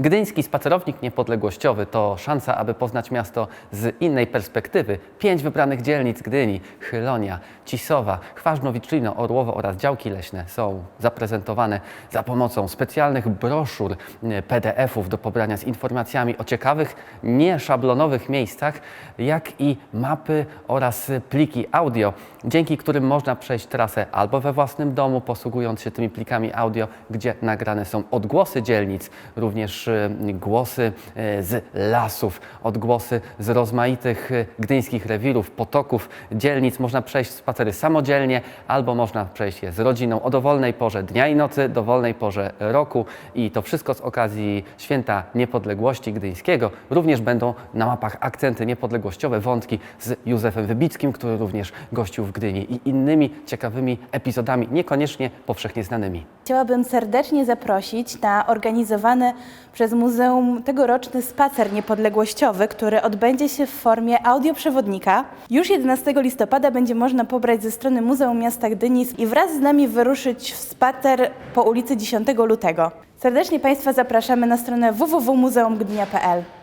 Gdyński spacerownik niepodległościowy to szansa, aby poznać miasto z innej perspektywy. Pięć wybranych dzielnic Gdyni, Chylonia, Cisowa, Chważnowicz-Lino, Orłowo oraz działki leśne są zaprezentowane za pomocą specjalnych broszur, e, PDF-ów do pobrania z informacjami o ciekawych, nieszablonowych miejscach, jak i mapy oraz pliki audio, dzięki którym można przejść trasę albo we własnym domu, posługując się tymi plikami audio, gdzie nagrane są odgłosy dzielnic, również głosy e, z lasów, odgłosy z rozmaitych e, gdyńskich rewirów, potoków, dzielnic. Można przejść spacery samodzielnie, albo można przejść je z rodziną o dowolnej porze dnia i nocy, dowolnej porze roku i to wszystko z okazji Święta Niepodległości Gdyńskiego. Również będą na mapach akcenty niepodległościowe, wątki z Józefem Wybickim, który również gościł w Gdyni i innymi ciekawymi epizodami, niekoniecznie powszechnie znanymi. Chciałabym serdecznie zaprosić na organizowany przez Muzeum tegoroczny spacer niepodległościowy, który odbędzie się w formie audioprzewodnika. Już 11 listopada będzie można pobrać ze strony Muzeum Miasta Gdyni i wraz z nami wyruszyć w spacer po ulicy 10 lutego. Serdecznie Państwa zapraszamy na stronę www.muzeumgdynia.pl.